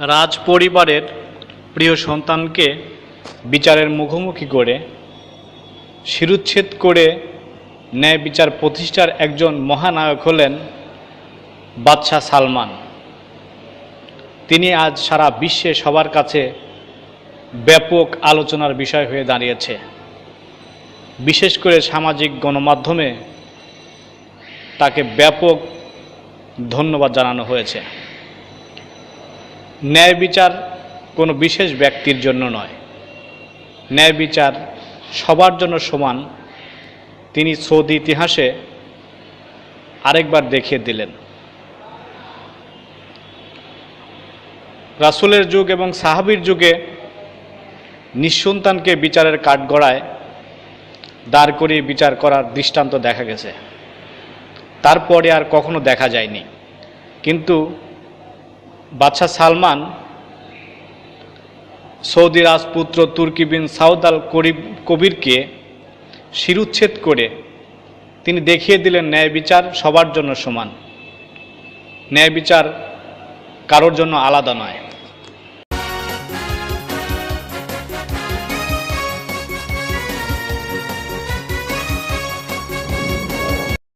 রাজ পরিবারের প্রিয় সন্তানকে বিচারের মুখোমুখি করে, শিরুচ্ছেদ করে ন্যায় বিচার প্রতিষ্ঠার একজন মহানায়ক হলেন বাদশাহ সালমান। তিনি আজ সারা বিশ্বে সবার কাছে ব্যাপক আলোচনার বিষয় হয়ে দাঁড়িয়েছে। বিশেষ করে সামাজিক গণমাধ্যমে তাকে ব্যাপক ধন্যবাদ জানানো হয়েছে। ন্যায় বিচার কোনো বিশেষ ব্যক্তির জন্য নয়। ন্যায় বিচার সবার জন্য সমান। তিনি সৌদি ইতিহাসে আরেকবার দেখিয়ে দিলেন। রাসূলের যুগ এবং সাহাবির যুগে নিঃসন্তানকে বিচারের কাঠগড়ায় দাঁড় করিয়ে বিচার করার দৃষ্টান্ত দেখা গেছে। তারপরে আর কখনো দেখা যায়নি। কিন্তু বাদশাহ সালমান, সৌদি রাজপুত্র তুর্কি বিন সাউদ আল করিব কবিরকে শিরুচ্ছেদ করে তিনি দেখিয়ে দিলেন, ন্যায় বিচার সবার জন্য সমান। ন্যায় বিচার কারোর জন্য আলাদা নয়।